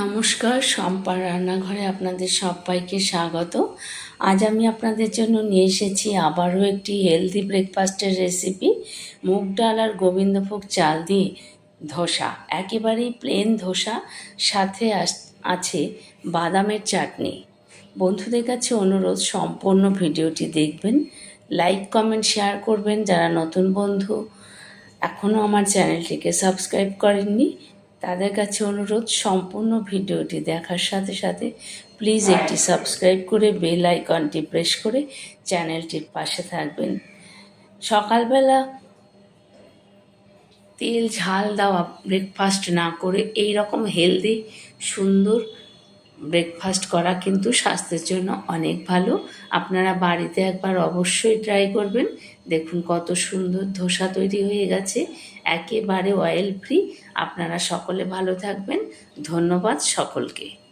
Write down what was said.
নমস্কার সম্পার রান্নাঘরে আপনাদের সবাইকে স্বাগত। আজ আমি আপনাদের জন্য নিয়ে এসেছি আবারও একটি হেলদি ব্রেকফাস্টের রেসিপি মুগ ডাল আর গোবিন্দভোগ চাল দিয়ে ধোসা, একেবারেই প্লেন ধোসা। সাথে আছে বাদামের চাটনি। বন্ধুদের কাছে অনুরোধ, সম্পূর্ণ ভিডিওটি দেখবেন। লাইক কমেন্ট শেয়ার করবেন। যারা নতুন বন্ধু এখনও আমার চ্যানেলটিকে সাবস্ক্রাইব করেননি তাদের কাছে অনুরোধ, সম্পূর্ণ ভিডিওটি দেখার সাথে সাথে প্লিজ একটি সাবস্ক্রাইব করে বেল আইকনটি প্রেস করে চ্যানেলটির পাশে থাকবেন। সকালবেলা তেল ঝাল দেওয়া ব্রেকফাস্ট না করে এই রকম হেলদি সুন্দর ব্রেকফাস্ট করা কিন্তু স্বাস্থ্যের জন্য অনেক ভালো। আপনারা বাড়িতে একবার অবশ্যই ট্রাই করবেন। দেখুন কত সুন্দর ধোসা তৈরি হয়ে গেছে। একেবারে অয়েল ফ্রি আপনারা সকলে ভালো থাকবেন। ধন্যবাদ সকলকে।